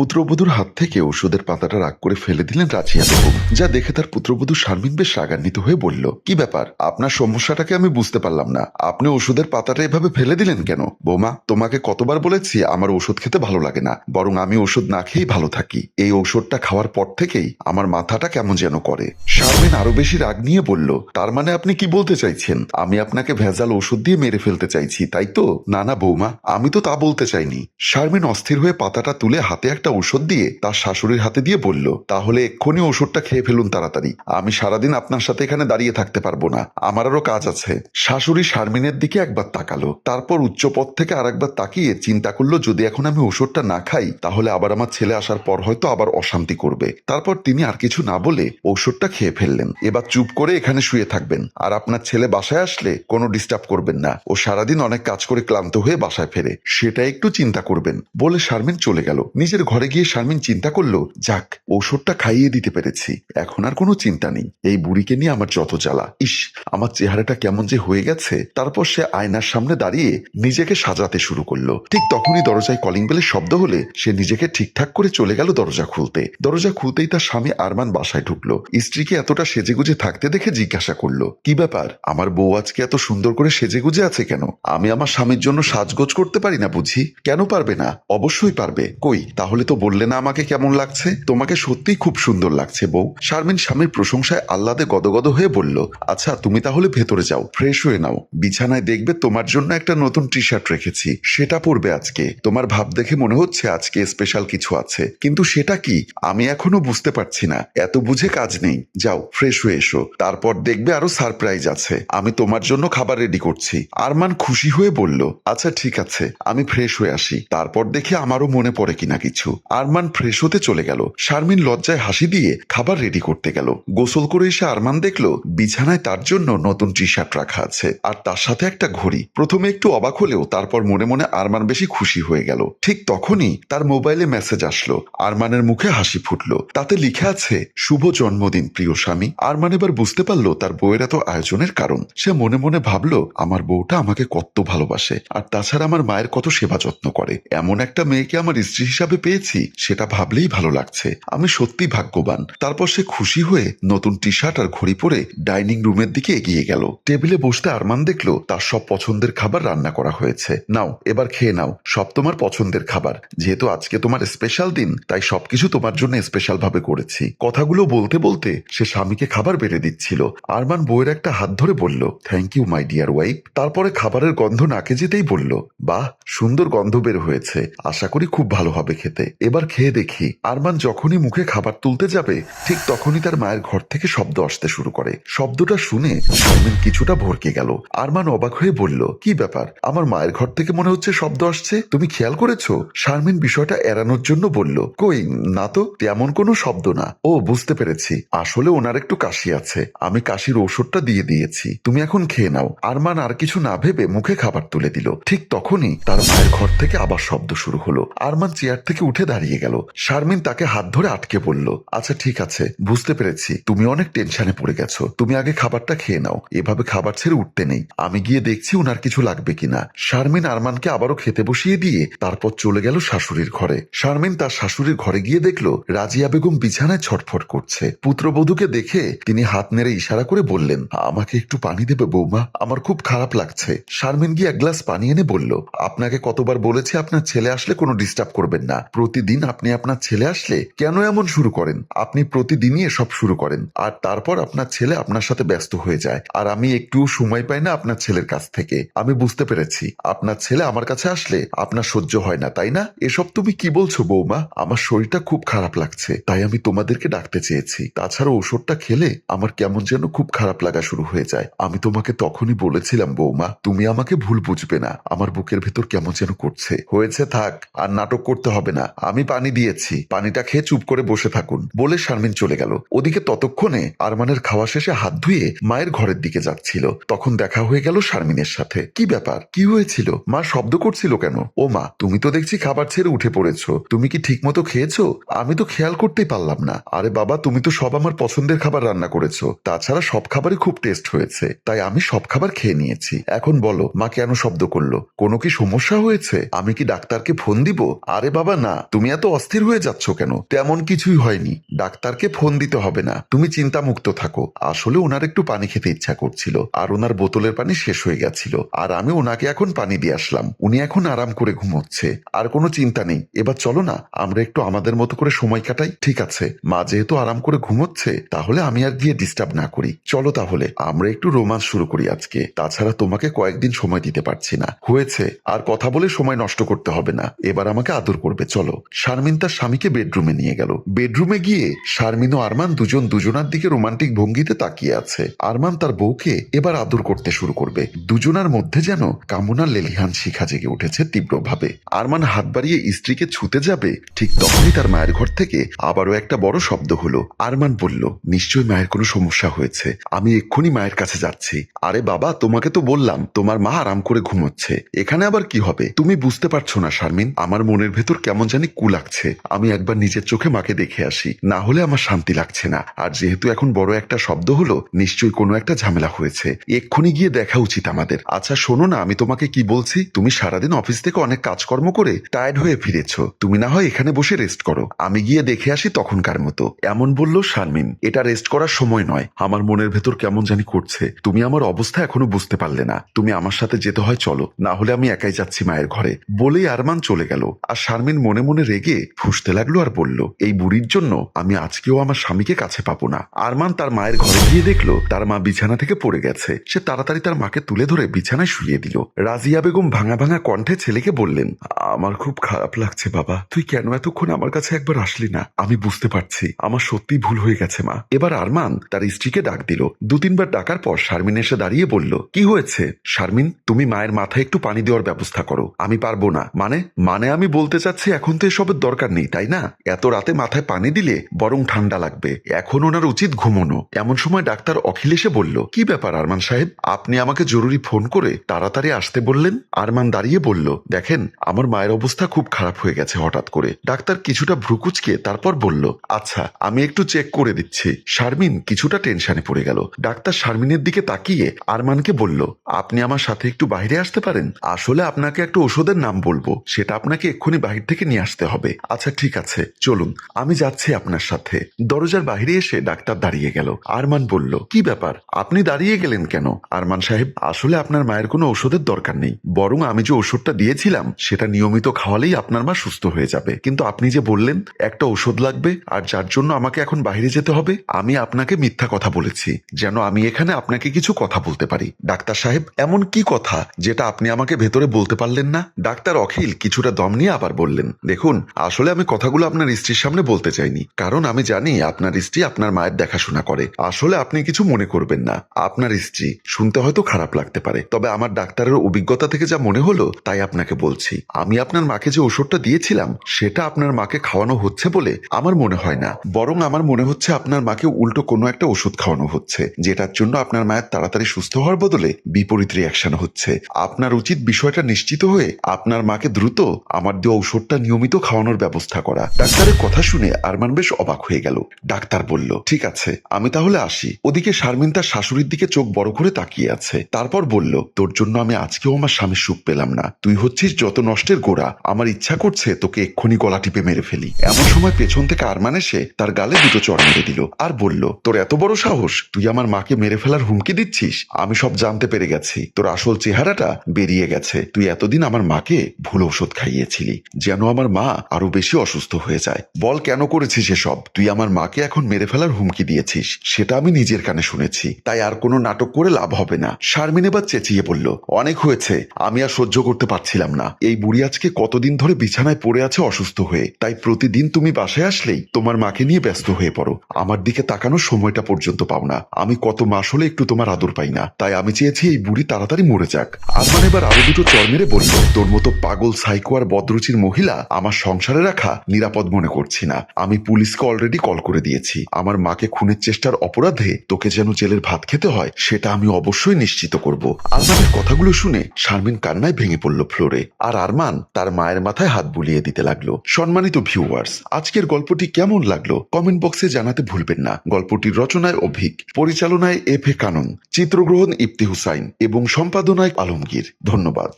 পুত্রবধূর হাত থেকে ওষুধের পাতাটা রাগ করে ফেলে দিলেন রাজিয়া বেগম যা দেখে তার পুত্রবধূ শারমিন বেশ রাগান্বিত হয়ে বলল, কি ব্যাপার? আপনার সমস্যাটাকে আমি বুঝতে পারলাম না। আপনি ওষুধের পাতাটা এভাবে ফেলে দিলেন কেন? বৌমা, তোমাকে কতবার বলেছি আমার ওষুধ খেতে ভালো লাগে না, বরং আমি ওষুধ না খেয়েই ভালো থাকি। এই ওষুধটা খাওয়ার পর থেকেই আমার মাথাটা কেমন যেন করে। শারমিন আরও বেশি রাগ নিয়ে বলল, তার মানে আপনি কি বলতে চাইছেন? আমি আপনাকে ভেজাল ওষুধ দিয়ে মেরে ফেলতে চাইছি, তাই তো? না না, বৌমা, আমি তো তা বলতে চাইনি। শারমিন অস্থির হয়ে পাতাটা তুলে হাতে একটা ওষুধ দিয়ে তার শাশুড়ির হাতে দিয়ে বলল, তাহলে এক্ষুনি ওষুধটা খেয়ে ফেলুন তাড়াতাড়ি। আমি সারাদিন আপনার সাথে এখানে দাঁড়িয়ে থাকতে পারব না। আমার আরও কাজ আছে। শাশুড়ি শারমিনের দিকে একবার তাকালো। তারপর উচ্চ পথ থেকে আরেকবার তাকিয়ে চিন্তা করল, যদি এখন আমি ওষুধটা না খাই, তাহলে আবার আমার ছেলে আসার পর হয়তো আবার অশান্তি করবে। তারপর তিনি আর কিছু না বলে ওষুধটা খেয়ে ফেললেন। এবার চুপ করে এখানে শুয়ে থাকবেন। আর আপনার ছেলে বাসায় আসলে কোনো ডিস্টার্ব করবেন না। ও সারাদিন অনেক কাজ করে ক্লান্ত হয়ে বাসায় ফেরে। সেটা একটু চিন্তা করবেন বলে শারমিন চলে গেল। নিজের ঘরে গিয়ে শারমিন চিন্তা করল, যাক ওষুধটা খাইয়ে দিতে পেরেছি, এখন আর কোনো চিন্তা নেই। এই বুড়িকে নিয়ে আমার যত জ্বালা, ইস, আমার চেহারাটা কেমন যে হয়ে গেছে। তারপর সে আয়নার সামনে দাঁড়িয়ে নিজেকে সাজাতে শুরু করল। ঠিক তখনই দরজায় কলিং বেলের শব্দ হলে সে নিজেকে ঠিকঠাক করে চলে গেল দরজা খুলতে। দরজা খুলতেই তার স্বামী আরমান বাসায় ঢুকলো। স্ত্রীকে এতটা সেজেগুজে থাকতে দেখে জিজ্ঞাসা করল, কি ব্যাপার? আমার বউ আজকে এত সুন্দর করে সেজেগুজে আছে কেন? আমি আমার স্বামীর জন্য সাজগোজ করতে পারি না বুঝি? কেন পারবে না? অবশ্যই পারবে। কই, তাহলে তো বললে না আমাকে কেমন লাগছে? তোমাকে সত্যিই খুব সুন্দর লাগছে বউ। শারমিন স্বামীর প্রশংসায় আহ্লাদে গদগদ হয়ে বলল আচ্ছা তুমি তাহলে ভেতরে যাও ফ্রেশ হয়ে নাও। বিছানায় দেখবে তোমার জন্য একটা নতুন টি শার্ট রেখেছি। সেটা পরবে আজকে। তোমার ভাব দেখে মনে হচ্ছে আজকে স্পেশাল কিছু আছে। কিন্তু সেটা কি? আমি এখনও বুঝতে পারছি না। এত বুঝে কাজ নেই। যাও ফ্রেশ হয়ে এসো। তারপর দেখবে আরও সারপ্রাইজ আছে। আমি তোমার জন্য খাবার রেডি করছি। আরমান খুশি হয়ে বলল আচ্ছা ঠিক আছে। আমি ফ্রেশ হয়ে আসি। তারপর দেখে আমারও মনে পড়ে কিনা কিছু। আরমান ফ্রেশ হতে চলে গেল। শারমিন লজ্জায় হাসি দিয়ে খাবার রেডি করতে গেল। গোসল করে এসে আরমান দেখল, বিছানায় তার জন্য নতুন টি শার্ট রাখা আছে। আর তার সাথে একটা ঘড়ি। প্রথমে একটু অবাক হলেও তারপর মনে মনে আরমান বেশি খুশি হয়ে গেল। ঠিক তখনই তার মোবাইলে মেসেজ আসলো। আরমানের মুখে হাসি ফুটলো। তাতে লিখে আছে, শুভ জন্মদিন, প্রিয় স্বামী। আরমান এবার বুঝতে পারল তার বউয়ের এত আয়োজনের কারণ। সে মনে মনে ভাবলো, আমার বউটা আমাকে কত ভালোবাসে। আর তাছাড়া আমার মায়ের কত সেবা যত্ন করে। এমন একটা মেয়েকে আমার স্ত্রী হিসাবে পেয়েছি সেটা ভাবলেই ভালো লাগছে। আমি সত্যি ভাগ্যবান। তারপর সে খুশি হয়ে নতুন টি শার্ট আর ঘড়ি পরে ডাইনিং রুমের দিকে এগিয়ে গেল। টেবিলে বসতে আরমান দেখল, তার সব পছন্দের খাবার রান্না করা হয়েছে। নাও, এবার খেয়ে নাও। সব তোমার পছন্দের খাবার। যেহেতু আজকে তোমার স্পেশাল দিন, তাই সবকিছু তোমার জন্য স্পেশাল ভাবে করেছি। কথাগুলো বলতে বলতে সে স্বামীকে খাবার বেড়ে দিচ্ছিল। আরমান বউয়ের একটা হাত ধরে বলল thank you my dear wife তারপরে খাবারের গন্ধ নাকে যেতেই বলল, বাহ, সুন্দর গন্ধ বের হয়েছে। আশা করি খুব ভালো হবে খেতে। এবার খেয়ে দেখি। আরমান যখনই মুখে খাবার তুলতে যাবে, ঠিক তখনই তার মায়ের ঘর থেকে শব্দ আসতে শুরু করে। শব্দটা শুনে শারমিন কিছুটা ভরকে গেল। আরমান অবাক হয়ে বলল, কি ব্যাপার? আমার মায়ের ঘর থেকে মনে হচ্ছে শব্দ আসছে। তুমি খেয়াল করেছ? শারমিন বিষয়টা এড়ানোর জন্য বলল, কই, না তো, তেমন কোনো শব্দ না। ও, বুঝতে পেরেছি। আসলে ওনার একটু কাশি আছে। আমি কাশির ঔষধটা দিয়ে দিয়েছি। তুমি এখন খেয়ে নাও। আরমান আর কিছু না ভেবে মুখে খাবার তুলে দিল। ঠিক তখনই তার মায়ের ঘর থেকে আবার শব্দ শুরু হলো। আরমান চেয়ার থেকে উঠে দাঁড়িয়ে গেল। শারমিন তাকে হাত ধরে আটকে বলল আচ্ছা ঠিক আছে, বুঝতে পেরেছি। তুমি অনেক টেনশনে পড়ে গেছো। তুমি আগে খাবারটা খেয়ে নাও। এভাবে খাবার ছেড়ে উঠতে নেই। আমি গিয়ে দেখছি ওনার কিছু লাগবে কিনা। শারমিন আরমানকে আবারও খেতে বসিয়ে দিয়ে তারপর চলে গেল শাশুড়ির ঘরে। শারমিন তার শাশুড়ির ঘরে গিয়ে দেখল, রাজিয়া বেগম বিছানায় ছটফট করছে। পুত্রবধূকে দেখে তিনি হাত নেড়ে ইশারা করে বললেন, আমাকে একটু পানি দেবে বৌমা, আমার খুব খারাপ লাগছে। শারমিন গিয়ে এক গ্লাস পানি এনে বলল, আপনাকে কতবার বলেছি আপনার ছেলে আসলে কোনো ডিস্টার্ব করবেন না। প্রতিদিন আপনি আপনার ছেলে আসলে কেন এমন শুরু করেন? আপনি প্রতিদিনই এসব শুরু করেন, আর তারপর আপনার ছেলে আপনার সাথে ব্যস্ত হয়ে যায়, আর আমি একটুও সময় পাই না আপনার ছেলের কাছ থেকে। আমি বুঝতে পেরেছি, আপনার ছেলে আমার কাছে আসলে আপনার সহ্য হয় না, তাই না? এসব তুমি কি বলছো বৌমা? আমার শরীরটা খুব খারাপ লাগছে, তাই আমি তোমাদেরকে ডাকতে চেয়েছি। তাছাড়া ওষুধটা খেলে আমার কেমন যেন খুব খারাপ লাগা শুরু হয়ে যায়। আমি তোমাকে তখনই বলেছিলাম বৌমা, তুমি আমাকে ভুল বুঝবে না, আমার বুকের ভেতর কেমন যেন করছে। হয়েছে থাক, আর নাটক করতে হবে না আমি পানি দিয়েছি। পানিটা খেয়ে চুপ করে বসে থাকুন, বলে শারমিন চলে গেল। ওদিকে ততক্ষণে আরমানের খাওয়া শেষে হাত ধুয়ে মায়ের ঘরের দিকে যাচ্ছিল। তখন দেখা হয়ে গেল শারমিনের সাথে। কি ব্যাপার? কি হয়েছিল? মা শব্দ করছিল কেন? ও মা, তুমি তো দেখছি খাবার ছেড়ে উঠে পড়েছো। তুমি কি ঠিক মতো খেয়েছো? আমি তো খেয়াল করতেই পারলাম না। আরে বাবা, তুমি তো সব আমার পছন্দের খাবার রান্না করেছ। তাছাড়া সব খাবারই খুব টেস্ট হয়েছে। তাই আমি সব খাবার খেয়ে নিয়েছি। এখন বলো, মা কেন শব্দ করল? কোনো কি সমস্যা হয়েছে? আমি কি ডাক্তারকে ফোন দিব? আরে বাবা, না। তুমি এত অস্থির হয়ে যাচ্ছ কেন? তেমন কিছুই হয়নি। ডাক্তারকে ফোন দিতে হবে না। তুমি চিন্তামুক্ত থাকো। আসলে ওনার একটু পানি খেতে ইচ্ছা করছিল। আর ওনার বোতলের পানি শেষ হয়ে গেছিল। আর আমি ওনাকে এখন পানি দিয়ে আসলাম। উনি এখন আরাম করে ঘুমোচ্ছে। আর কোনো চিন্তা নেই। এবার চলো না। আমরা একটু আমাদের মতো করে সময় কাটাই। ঠিক আছে। মা যেহেতু আরাম করে ঘুমোচ্ছে, তাহলে আমি আর গিয়ে ডিস্টার্ব না করি। চলো তাহলে। আমরা একটু রোমান্স শুরু করি আজকে। তাছাড়া তোমাকে কয়েকদিন সময় দিতে পারছি না। হয়েছে। আর কথা বলে সময় নষ্ট করতে হবে না। এবার আমাকে আদর করবে। চলো। শারমিন তার স্বামীকে বেডরুমে নিয়ে গেল। বেডরুমে গিয়ে শারমিন ও আরমান দুজন দুজনার দিকে রোমান্টিক ভঙ্গিতে তাকিয়ে আছে। আরমান তার বউকে এবার আদর করতে শুরু করবে। দুজনার মধ্যে যেন কামনার লেলিহান শিখা জেগে উঠেছে তীব্রভাবে। আরমান হাত বাড়িয়ে স্ত্রীকে ছুতে যাবে, ঠিক তখনই তার মায়ের ঘর থেকে আবারও একটা বড় শব্দ হলো। আরমান বলল, নিশ্চয়ই মায়ের কোনো সমস্যা হয়েছে। আমি এক্ষুনি মায়ের কাছে যাচ্ছি। আরে বাবা, তোমাকে তো বললাম, তোমার মা আরাম করে ঘুমোচ্ছে। এখানে আবার কি হবে? তুমি বুঝতে পারছ না, শারমিন, আমার মনের ভেতর কেমন জানি কু লাগছে। আমি একবার নিজের চোখে মাকে দেখে আসি। না হলে আমার শান্তি লাগছে না। আর যেহেতু এখন বড় একটা শব্দ হলো, নিশ্চয়ই কোনো একটা ঝামেলা হয়েছে। এক্ষুনি গিয়ে দেখা উচিত আমাদের। আচ্ছা শোনো না, আমি তোমাকে কি বলছি? তুমি সারাদিন অফিস থেকে অনেক কাজকর্ম করে টায়ার্ড হয়ে ফিরেছ। তুমি না হয় এখানে বসে রেস্ট করো। আমি গিয়ে দেখে আসি তখনকার মতো। এমন বলল শারমিন। এটা রেস্ট করার সময় নয়। আমার মনের ভেতর কেমন জানি করছে। তুমি আমার অবস্থা এখনও বুঝতে পারলে না। তুমি আমার সাথে যেতে হয় চলো। না হলে আমি একাই যাচ্ছি মায়ের ঘরে। বলেই আরমান চলে গেল। আর শারমিন মনে মনে রেগে ফুসতে লাগল আর বলল, এই বুড়ির জন্য আমি আজকেও আমার স্বামীকে কাছে পাবো না। আরমান তার মায়ের ঘরে গিয়ে দেখল, তার মা বিছানা থেকে পড়ে গেছে। সে তাড়াতাড়ি তার মাকে তুলে ধরে বিছানায় শুয়ে দিল। রাজিয়া বেগম ভাঙা ভাঙা কণ্ঠে ছেলেকে বললেন, আমার খুব খারাপ লাগছে বাবা। তুই কেন এতক্ষণ আমার কাছে একবার আসলি না? আমি বুঝতে পারছি। আমার সত্যি ভুল হয়ে গেছে, মা। এবার আরমান তার স্ত্রীকে ডাক দিল। দু তিনবার ডাকার পর শারমিন এসে দাঁড়িয়ে বলল, কি হয়েছে? শারমিন, তুমি মায়ের মাথায় একটু পানি দেওয়ার ব্যবস্থা করো। আমি পারব না। মানে মানে আমি বলতে চাচ্ছি এখন তো এসবের দরকার নেই, তাই না? এত রাতে মাথায় পানি দিলে বরং ঠান্ডা লাগবে। এখন ওনার উচিত ঘুমোনো। এমন সময় ডাক্তার অখিল এসে বলল, কি ব্যাপার আরমান সাহেব? আপনি আমাকে জরুরি ফোন করে তাড়াতাড়ি আসতে বললেন? আরমান দাঁড়িয়ে বলল, দেখেন, আমার মায়ের অবস্থা খুব খারাপ হয়ে গেছে হঠাৎ করে। ডাক্তার কিছুটা ভ্রুকুচকে তারপর বলল আচ্ছা আমি একটু চেক করে দিচ্ছি। শারমিন কিছুটা টেনশনে পড়ে গেল। ডাক্তার শারমিনের দিকে তাকিয়ে আরমানকে বলল, আপনি আমার সাথে একটু বাইরে আসতে পারেন? আসলে আপনাকে একটা ওষুধের নাম বলব। সেটা আপনাকে এক্ষুনি বাহির থেকে নিয়ে আসতে হবে। আচ্ছা ঠিক আছে, চলুন। আমি যাচ্ছি আপনার সাথে। দরজার বাহিরে এসে ডাক্তার দাঁড়িয়ে গেল। আরমান বলল, কি ব্যাপার? আপনি দাঁড়িয়ে গেলেন কেন? আরমান সাহেব, আসলে আপনার মায়ের কোনো ওষুধের দরকার নেই। বরং আমি যে ওষুধটা দিয়েছিলাম, সেটা নিয়মিত খাওয়ালেই আপনার মা সুস্থ হয়ে যাবে। কিন্তু আপনি যে বললেন, একটা ওষুধ লাগবে, আর যার জন্য আমাকে এখন বাইরে যেতে হবে, আমি আপনাকে মিথ্যা কথা বলেছি। যেন আমি এখানে আপনাকে কিছু কথা বলতে পারি। ডাক্তার সাহেব, এমন কি কথা, যেটা আপনি আমাকে ভেতরে বলতে পারলেন না? ডাক্তার অখিল কিছুটা দম নিয়ে আবার বললেন, দেখুন আসলে আমি কথাগুলো আপনার স্ত্রীর সামনে বলতে চাইনি। কারণ আমি জানি আপনার স্ত্রী আপনার মায়ের দেখাশোনা করে। আসলে আপনি কিছু মনে করবেন না। আপনার স্ত্রী শুনতে হয়তো খারাপ লাগতে পারে। তবে আমার ডাক্তারের অভিজ্ঞতা থেকে যা মনে হলো, তাই আপনাকে বলছি। আমি আপনার মাকে যে ওষুধটা দিয়েছিলাম, সেটা আপনার মাকে খাওয়ানো হচ্ছে বলে আমার মনে হয় না। বরং আমার মনে হচ্ছে আপনার মাকে উল্টো কোনো একটা ওষুধ খাওয়ানো হচ্ছে, যেটার জন্য আপনার মায়ের তাড়াতাড়ি সুস্থ হওয়ার বদলে বিপরীত রিয়াকশন হচ্ছে। আপনার উচিত বিষয়টা নিশ্চিত হয়ে আপনার মাকে দ্রুত আমার দেওয়া ঔষধটা নিয়মিত খাওয়ানোর ব্যবস্থা করা। ডাক্তারের কথা শুনে আরমান বেশ অবাক হয়ে গেল। ডাক্তার বলল, ঠিক আছে, আমি তাহলে আসি। ওদিকে শারমিন তার শাশুড়ির দিকে চোখ বড় করে তাকিয়ে আছে। তারপর বলল, তোর জন্য আমি আজকেও আমার স্বামীর সুখ পেলাম না। তুই হচ্ছিস যত নষ্টের গোড়া। আমার ইচ্ছা করছে তোকে এক্ষুনি গলা টিপে মেরে ফেলি। এমন সময় পেছন থেকে আরমান এসে তার গালে দুটো চড় মেরে দিল আর বলল, তোর এত বড় সাহস, তুই আমার মাকে মেরে ফেলার হুমকি দিচ্ছিস? আমি সব জানতে পেরে গেছি। তোর আসল চেহারাটা বেরিয়ে গেছে। তুই এতদিন আমার মাকে ভুল ওষুধ খাইয়েছিলি। যেন আমার মা আরও বেশি অসুস্থ হয়ে যায়। বল কেন করেছিস এসব? তুই আমার মাকে এখন মেরে ফেলার হুমকি দিয়েছিস। সেটা আমি নিজের কানে শুনেছি। তাই আর কোনো নাটক করে লাভ হবে না। শারমিন এবার চেঁচিয়ে বলল, অনেক হয়েছে। আমি আর সহ্য করতে পারছিলাম না। এই বুড়ি আজকে কতদিন ধরে বিছানায় পড়ে আছে অসুস্থ হয়ে। তাই প্রতিদিন তুমি বাসায় আসলেই তোমার মাকে নিয়ে ব্যস্ত হয়ে পড়ো। আমার দিকে তাকানোর সময়টা পর্যন্ত পাও না। আমি কত মাস হলে একটু তোমার আদর পাই না। তাই আমি চেয়েছি এই বুড়ি তাড়াতাড়ি মরে যাক। আরমান এবার আরও দুটো চর মেরে বলল, তোর মতো পাগল, সাইকো আর বদরুচির মহিলা আমার সংসারে রাখা নিরাপদ মনে করছি না। আমি পুলিশকে অলরেডি কল করে দিয়েছি। আমার মাকে খুনের চেষ্টার অপরাধে তোকে যেন জেলের ভাত খেতে হয়, সেটা আমি অবশ্যই নিশ্চিত করব। আরমানের কথাগুলো শুনে শারমিন কান্নায় ভেঙে পড়ল ফ্লোরে। আর আরমান তার মায়ের মাথায় হাত বুলিয়ে দিতে লাগল। সম্মানিত ভিউয়ার্স আজকের গল্পটি কেমন লাগল? কমেন্ট বক্সে জানাতে ভুলবেন না। গল্পটির রচনায় অভিক, পরিচালনায় এফ এ কানন, চিত্রগ্রহণ ইফতি হুসাইন এবং সম্পাদনায় আলমগীর। ধন্যবাদ।